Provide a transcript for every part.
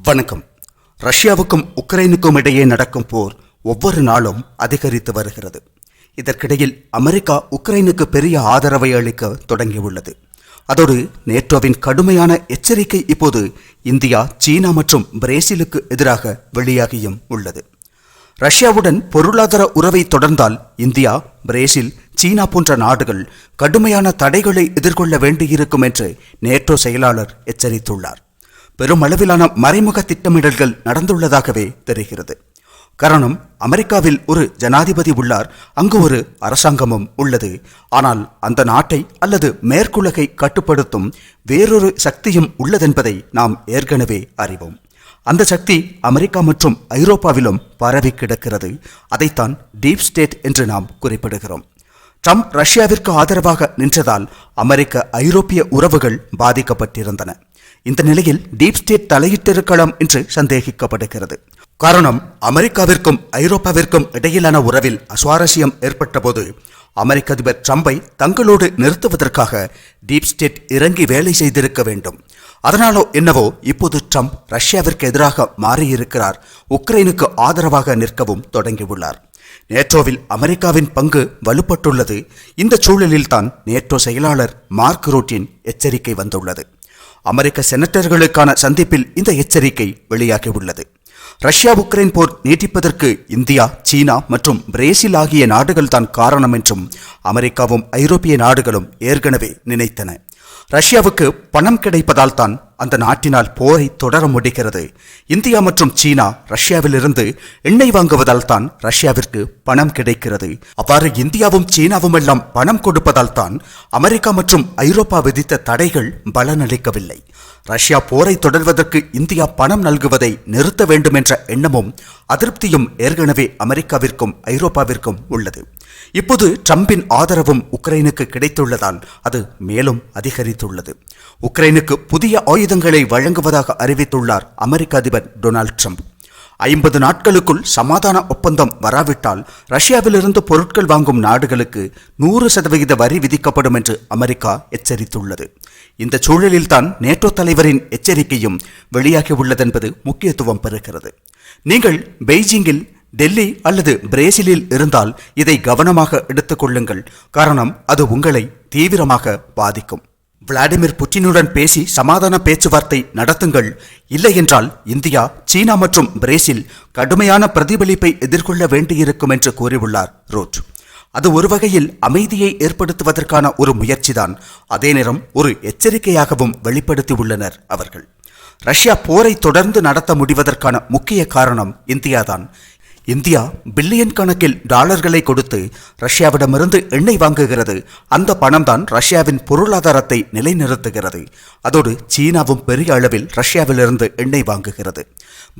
வணக்கம். ரஷ்யாவுக்கும் உக்ரைனுக்கும் இடையே நடக்கும் போர் ஒவ்வொரு நாளும் அதிகரித்து வருகிறது. இதற்கிடையில் அமெரிக்கா உக்ரைனுக்கு பெரிய ஆதரவை அளிக்க தொடங்கியுள்ளது. அதோடு நேட்டோவின் கடுமையான எச்சரிக்கை இப்போது இந்தியா சீனா மற்றும் பிரேசிலுக்கு எதிராக வெளியாகியும் உள்ளது. ரஷ்யாவுடன் பொருளாதார உறவை தொடர்ந்தால் இந்தியா பிரேசில் சீனா போன்ற நாடுகள் கடுமையான தடைகளை எதிர்கொள்ள வேண்டியிருக்கும் என்று நேட்டோ செயலாளர் எச்சரித்துள்ளார். பெருமளவிலான மறைமுக திட்டமிடல்கள் நடந்துள்ளதாகவே தெரிகிறது. காரணம் அமெரிக்காவில் ஒரு ஜனாதிபதி உள்ளார். அங்கு ஒரு அரசாங்கமும் உள்ளது. ஆனால் அந்த நாட்டை அல்லது மேற்குலகை கட்டுப்படுத்தும் வேறொரு சக்தியும் உள்ளதென்பதை நாம் ஏற்கனவே அறிவோம். அந்த சக்தி அமெரிக்கா மற்றும் ஐரோப்பாவிலும் பரவி கிடக்கிறது. அதைத்தான் டீப் ஸ்டேட் என்று நாம் குறிப்பிடுகிறோம். ட்ரம்ப் ரஷ்யாவிற்கு ஆதரவாக நின்றதால் அமெரிக்க ஐரோப்பிய உறவுகள் பாதிக்கப்பட்டிருந்தன. இந்த நிலையில் டீப் ஸ்டேட் தலையிட்டிருக்கலாம் என்று சந்தேகிக்கப்படுகிறது. காரணம் அமெரிக்காவிற்கும் ஐரோப்பாவிற்கும் இடையிலான உறவில் அஸ்வாரஸ்யம் ஏற்பட்டபோது அமெரிக்க அதிபர் ட்ரம்பை தங்களோடு நிறுத்துவதற்காக டீப் ஸ்டேட் இறங்கி வேலை செய்திருக்க வேண்டும். அதனாலோ என்னவோ இப்போது ட்ரம்ப் ரஷ்யாவிற்கு எதிராக மாறியிருக்கிறார். உக்ரைனுக்கு ஆதரவாக நிற்கவும் தொடங்கியுள்ளார். நேட்டோவில் அமெரிக்காவின் பங்கு வலுப்பட்டுள்ளது. இந்த சூழலில்தான் நேட்டோ செயலாளர் மார்க் ரூட்டின் எச்சரிக்கை வந்துள்ளது. அமெரிக்க செனட்டர்களுக்கான சந்திப்பில் இந்த எச்சரிக்கை வெளியாகியுள்ளது. ரஷ்யா உக்ரைன் போர் நீட்டிப்பதற்கு இந்தியா சீனா மற்றும் பிரேசில் ஆகிய நாடுகள் தான் காரணம் என்றும் அமெரிக்காவும் ஐரோப்பிய நாடுகளும் ஏற்கனவே நினைத்தன. ரஷ்யாவுக்கு பணம் கிடைப்பதால் தான் அந்த நாட்டினால் போரை தொடர முடிகிறது. இந்தியா மற்றும் சீனா ரஷ்யாவிலிருந்து எண்ணெய் வாங்குவதால் தான் ரஷ்யாவிற்கு பணம் கிடைக்கிறது. அவ்வாறு இந்தியாவும் சீனாவும் எல்லாம் பணம் கொடுப்பதால் தான் அமெரிக்கா மற்றும் ஐரோப்பா விதித்த தடைகள் பலனளிக்கவில்லை. ரஷ்யா போரை தொடர்வதற்கு இந்தியா பணம் நல்குவதை நிறுத்த வேண்டும் என்ற எண்ணமும் அதிருப்தியும் ஏற்கனவே அமெரிக்காவிற்கும் ஐரோப்பாவிற்கும் உள்ளது. இப்போது ட்ரம்பின் ஆதரவும் உக்ரைனுக்கு கிடைத்துள்ளதால் அது மேலும் அதிகரித்துள்ளது. உக்ரைனுக்கு புதிய ஆயுதங்களை வழங்குவதாக அறிவித்துள்ளார் அமெரிக்க அதிபர் டொனால்ட் ட்ரம்ப். ஐம்பது நாட்களுக்குள் சமாதான ஒப்பந்தம் வராவிட்டால் ரஷ்யாவிலிருந்து பொருட்கள் வாங்கும் நாடுகளுக்கு நூறு சதவிகித வரி விதிக்கப்படும் என்று அமெரிக்கா எச்சரித்துள்ளது. இந்த சூழலில்தான் நேட்டோ தலைவரின் எச்சரிக்கையும் வெளியாகியுள்ளதென்பது முக்கியத்துவம் பெறுகிறது. நீங்கள் பெய்ஜிங்கில் டெல்லி அல்லது பிரேசிலில் இருந்தால் இதை கவனமாக எடுத்துக்கொள்ளுங்கள். காரணம் அது உங்களை தீவிரமாக பாதிக்கும். விளாடிமிர் புட்டினுடன் பேசி சமாதான பேச்சுவார்த்தை நடத்துங்கள். இல்லையென்றால் இந்தியா சீனா மற்றும் பிரேசில் கடுமையான பிரதிபலிப்பை எதிர்கொள்ள வேண்டியிருக்கும் என்று கூறியுள்ளார் ரோட். அது ஒரு வகையில் அமைதியை ஏற்படுத்துவதற்கான ஒரு முயற்சிதான். அதே நேரம் ஒரு எச்சரிக்கையாகவும் வெளிப்படுத்தியுள்ளனர் அவர்கள். ரஷ்யா போரை தொடர்ந்து நடத்த முடிவதற்கான முக்கிய காரணம் இந்தியாதான். இந்தியா பில்லியன் கணக்கில் டாலர்களை கொடுத்து ரஷ்யாவிடமிருந்து எண்ணெய் வாங்குகிறது. அந்த பணம்தான் ரஷ்யாவின் பொருளாதாரத்தை நிலைநிறுத்துகிறது. அதோடு சீனாவும் பெரிய அளவில் ரஷ்யாவிலிருந்து எண்ணெய் வாங்குகிறது.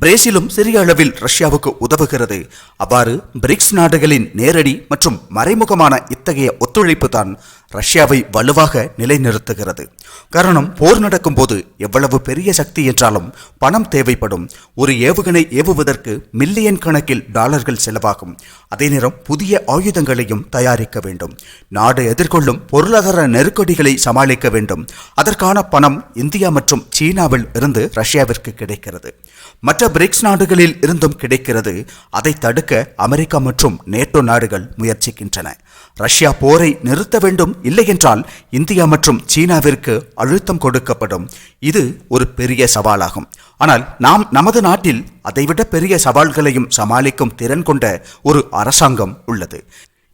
பிரேசிலும் சிறிய அளவில் ரஷ்யாவுக்கு உதவுகிறது. அவ்வாறு பிரிக்ஸ் நாடுகளின் நேரடி மற்றும் மறைமுகமான இத்தகைய ஒத்துழைப்பு தான் ரஷ்யாவை வலுவாக நிலைநிறுத்துகிறது. காரணம் போர் நடக்கும்போது எவ்வளவு பெரிய சக்தி என்றாலும் பணம் தேவைப்படும். ஒரு ஏவுகணை ஏவுவதற்கு மில்லியன் கணக்கில் டாலர்கள் செலவாகும். அதே நேரம் புதிய ஆயுதங்களையும் தயாரிக்க வேண்டும். நாடு எதிர்கொள்ளும் பொருளாதார நெருக்கடிகளை சமாளிக்க வேண்டும். அதற்கான பணம் இந்தியா மற்றும் சீனாவில் இருந்து ரஷ்யாவிற்கு கிடைக்கிறது. மற்ற பிரிக்ஸ் நாடுகளில் இருந்தும் கிடைக்கிறது. அதை தடுக்க அமெரிக்கா மற்றும் நேட்டோ நாடுகள் முயற்சிக்கின்றன. ரஷ்யா போரை நிறுத்த வேண்டும் இல்லையென்றால் இந்தியா மற்றும் சீனாவிற்கு அழுத்தம் கொடுக்கப்படும். இது ஒரு பெரிய சவாலாகும். ஆனால் நாம் நமது நாட்டில் அதைவிட பெரிய சவால்களையும் சமாளிக்கும் திறன் கொண்ட ஒரு அரசாங்கம் உள்ளது.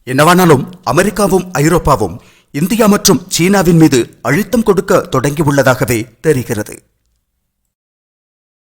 என்னவானாலும் அமெரிக்காவும் ஐரோப்பாவும் இந்தியா மற்றும் சீனாவின் மீது அழுத்தம் கொடுக்க தொடங்கியுள்ளதாகவே தெரிகிறது.